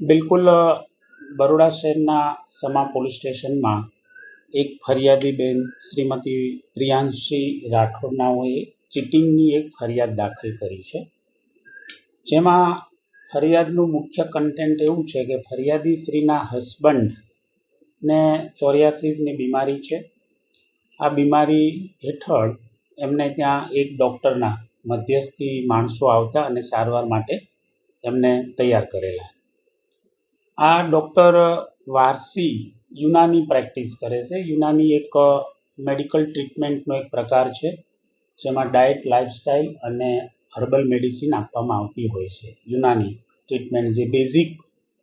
બિલકુલ બરોડા શહેરના સમા પોલીસ સ્ટેશનમાં એક ફરિયાદી બેન શ્રીમતી પ્રિયાંશી રાઠોડનાઓએ ચીટિંગની એક ફરિયાદ દાખલ કરી છે. જેમાં ફરિયાદનું મુખ્ય કન્ટેન્ટ એવું છે કે ફરિયાદી શ્રીના હસબન્ડને ચોર્યાસીસની બીમારી છે. આ બીમારી હેઠળ એમને ત્યાં એક ડૉક્ટરના મધ્યસ્થી માણસો આવતા અને સારવાર માટે એમને તૈયાર કરેલા. આ ડૉક્ટર વારસી યુનાની પ્રેક્ટિસ કરે છે. યુનાની એક મેડિકલ ટ્રીટમેન્ટનો એક પ્રકાર છે, જેમાં ડાયટ લાઇફસ્ટાઇલ અને હર્બલ મેડિસિન આપવામાં આવતી હોય છે. યુનાની ટ્રીટમેન્ટ જે બેઝિક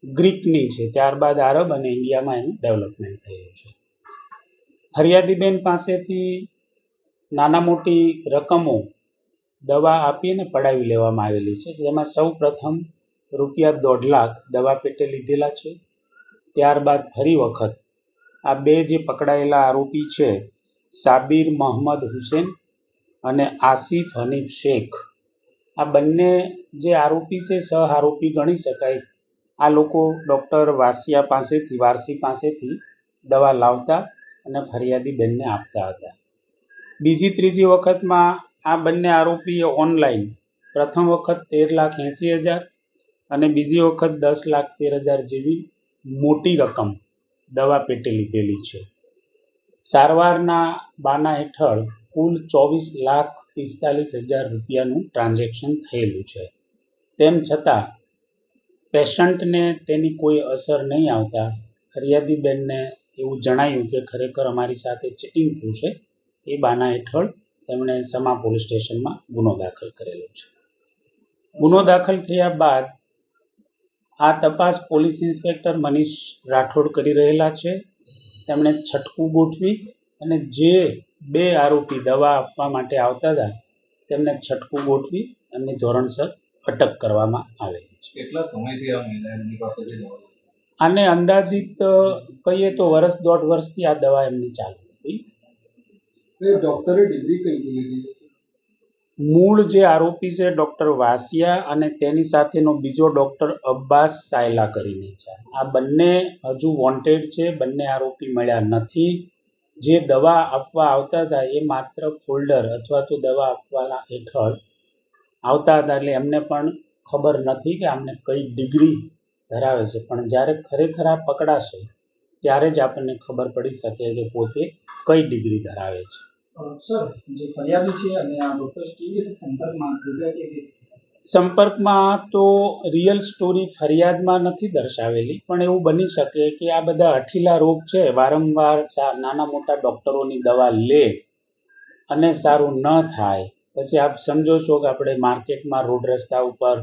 ગ્રીકની છે, ત્યારબાદ આરબ અને ઇન્ડિયામાં એનું ડેવલપમેન્ટ થયું છે. ફરિયાદીબેન પાસેથી નાના મોટી રકમો દવા આપીને પડાવી લેવામાં આવેલી છે, જેમાં સૌ પ્રથમ રૂપિયા દોઢ લાખ દવા પેટે લીધેલા છે. ત્યારબાદ ફરી વખત આ બે જે પકડાયેલા આરોપી છે, સાબિર મોહમ્મદ હુસેન અને આસિફ હનીફ શેખ, આ બંને જે આરોપી છે સહ આરોપી ગણી શકાય. આ લોકો ડૉક્ટર વાસિયા પાસેથી, વારસી પાસેથી દવા લાવતા અને ફરિયાદી બેનને આપતા હતા. બીજી ત્રીજી વખતમાં આ બંને આરોપીએ ઓનલાઈન. પ્રથમ વખત તેર લાખ એંસી હજાર અને બીજી વખત દસ લાખ તેર હજાર જેવી મોટી રકમ દવા પેટે લીધેલી છે. સારવારના બાના હેઠળ કુલ ચોવીસ લાખ પિસ્તાલીસ હજાર રૂપિયાનું ટ્રાન્ઝેક્શન થયેલું છે. તેમ છતાં, પેશન્ટને તેની કોઈ અસર નહીં આવતા ફરિયાદીબેનને એવું જણાયું કે ખરેખર અમારી સાથે ચીટિંગ થયું છે, એ બાના હેઠળ તેમણે સમા પોલીસ સ્ટેશનમાં ગુનો દાખલ કરેલો છે. ગુનો દાખલ થયા બાદ આ તપાસ પોલીસ ઇન્સ્પેક્ટર મનીષ રાઠોડ કરી રહેલા છે. તેમણે છટકું ગોઠવી અને જે બે આરોપી દવા આપવા માટે આવતા હતા તેમને છટકું ગોઠવી એમની ધોરણસર અટક કરવામાં આવેલી છે. કેટલા સમયથી આ મહિલા એમની છે? આને અંદાજિત કહીએ તો વર્ષ દોઢ વર્ષથી આ દવા એમની ચાલુ હતી. ડોક્ટરે ડિગ્રી કઈ લીધી છે મૂળ જે આરોપી છે ડૉક્ટર વાસિયા અને તેની સાથેનો બીજો ડૉક્ટર અબ્બાસ સાયલા કરીને છે. આ બંને હજુ વોન્ટેડ છે, બંને આરોપી મળ્યા નથી. જે દવા આપવા આવતા હતા એ માત્ર ફોલ્ડર અથવા તો દવા આપવાના હેઠળ આવતા હતા એટલે એમને પણ ખબર નથી કે આમને કઈ ડિગ્રી ધરાવે છે. પણ જ્યારે ખરેખર આ પકડાશે, ત્યારે જ આપણને ખબર પડી શકે કે પોતે કઈ ડિગ્રી ધરાવે છે. સંપર્કમાં તો રિયલ સ્ટોરી ફરિયાદમાં નથી દર્શાવેલી, પણ એવું બની શકે કે આ બધા અઠીલા રોગ છે, વારંવાર નાના મોટા ડૉક્ટરોની દવા લે અને સારું ન થાય. પછી આપ સમજો છો કે આપણે માર્કેટમાં રોડ રસ્તા ઉપર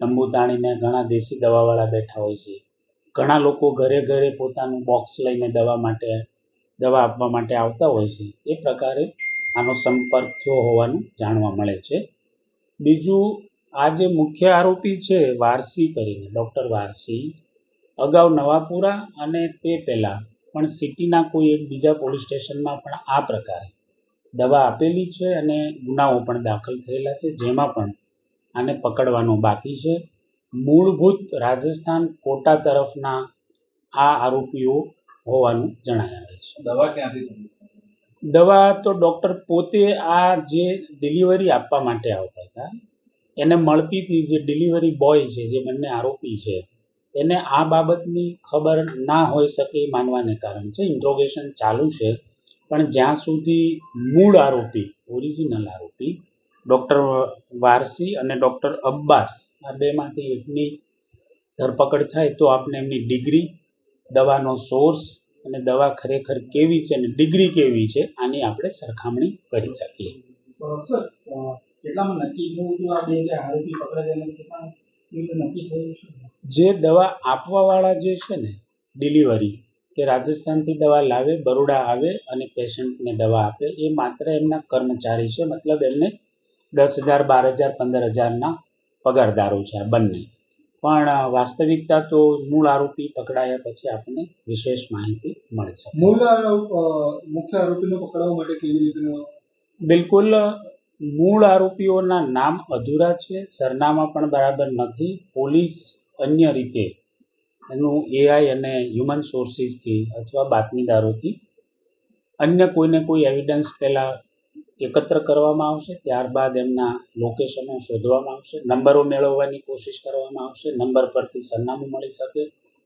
તંબુ તાણીને ઘણા દેશી દવાવાળા બેઠા હોય છે. ઘણા લોકો ઘરે ઘરે પોતાનું બોક્સ લઈને દવા માટે દવા આપવા માટે આવતા હોય છે, એ પ્રકારે આનો સંપર્ક થયો હોવાનું જાણવા મળે છે. બીજું, આ જે મુખ્ય આરોપી છે, વારસી કરીને, ડૉક્ટર વારસી, અગાઉ નવાપુરા અને તે પહેલાં, પણ સિટીના કોઈ એક બીજા પોલીસ સ્ટેશનમાં પણ આ પ્રકારે દવા આપેલી છે અને ગુનાઓ પણ દાખલ થયેલા છે, જેમાં પણ આને પકડવાનો બાકી છે. મૂળભૂત રાજસ્થાન કોટા તરફના આ આરોપીઓ હોવાનું જણાય છે. દવા ક્યાંથી દવા તો ડૉક્ટર પોતે આ જે ડિલિવરી આપવા માટે આવતા હતા એને મળતી હતી જે ડિલિવરી બોય છે જે બંને આરોપી છે એને આ બાબતની ખબર ના હોઈ શકે એ માનવાને કારણ છે. ઇન્ટ્રોગેશન ચાલુ છે પણ જ્યાં સુધી મૂળ આરોપી ઓરિજિનલ આરોપી ડૉક્ટર વારસી અને ડૉક્ટર અબ્બાસ આ બેમાંથી એકની ધરપકડ થાય તો આપણે એમની ડિગ્રી દવાનો સોર્સ અને દવા ખરેખર કેવી છે અને ડિગ્રી કેવી છે આની આપણે સરખામણી કરી શકીએ. જે દવા આપવાવાળા જે છે ને ડિલિવરી કે રાજસ્થાનથી દવા લાવે બરોડા આવે અને પેશન્ટને દવા આપે એ માત્ર એમના કર્મચારી છે મતલબ એમને દસ હજાર બાર હજાર પંદર હજારના પગારદારો છે આ બંને. પણ વાસ્તવિકતા તો મૂળ આરોપી પકડાયા પછી આપણને વિશેષ માહિતી મળે છે મૂળ મુખ્ય આરોપીને પકડવા માટે કેવી રીતનો? બિલકુલ મૂળ આરોપીઓના નામ અધૂરા છે સરનામા પણ બરાબર નથી. પોલીસ અન્ય રીતે એનું એઆઈ અને હ્યુમન સોર્સિસથી અથવા બાતમીદારોથી અન્ય કોઈને કોઈ એવિડન્સ પહેલાં એકત્ર કરવામાં આવશે ત્યારબાદ એમના લોકેશનો શોધવામાં આવશે નંબરો મેળવવાની કોશિશ કરવામાં આવશે નંબર પરથી સરનામું મળી શકે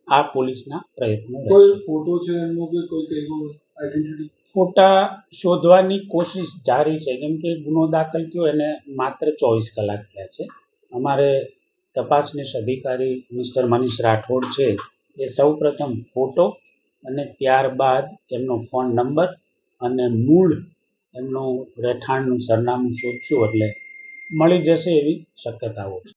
આ પોલીસના પ્રયત્નો કોઈ ફોટો છે એમનો કે કોઈ આઈડેન્ટિટી ફોટા શોધવાની કોશિશ જારી છે કેમ કે ગુનો દાખલ થયો એને માત્ર ચોવીસ કલાક થયા છે. અમારે તપાસનીશ અધિકારી મિસ્ટર મનીષ રાઠોડ છે એ સૌપ્રથમ ફોટો અને ત્યારબાદ એમનો ફોન નંબર અને મૂળ એમનું રહેઠાણનું સરનામું શોધશું એટલે મળી જશે એવી શક્યતાઓ છે.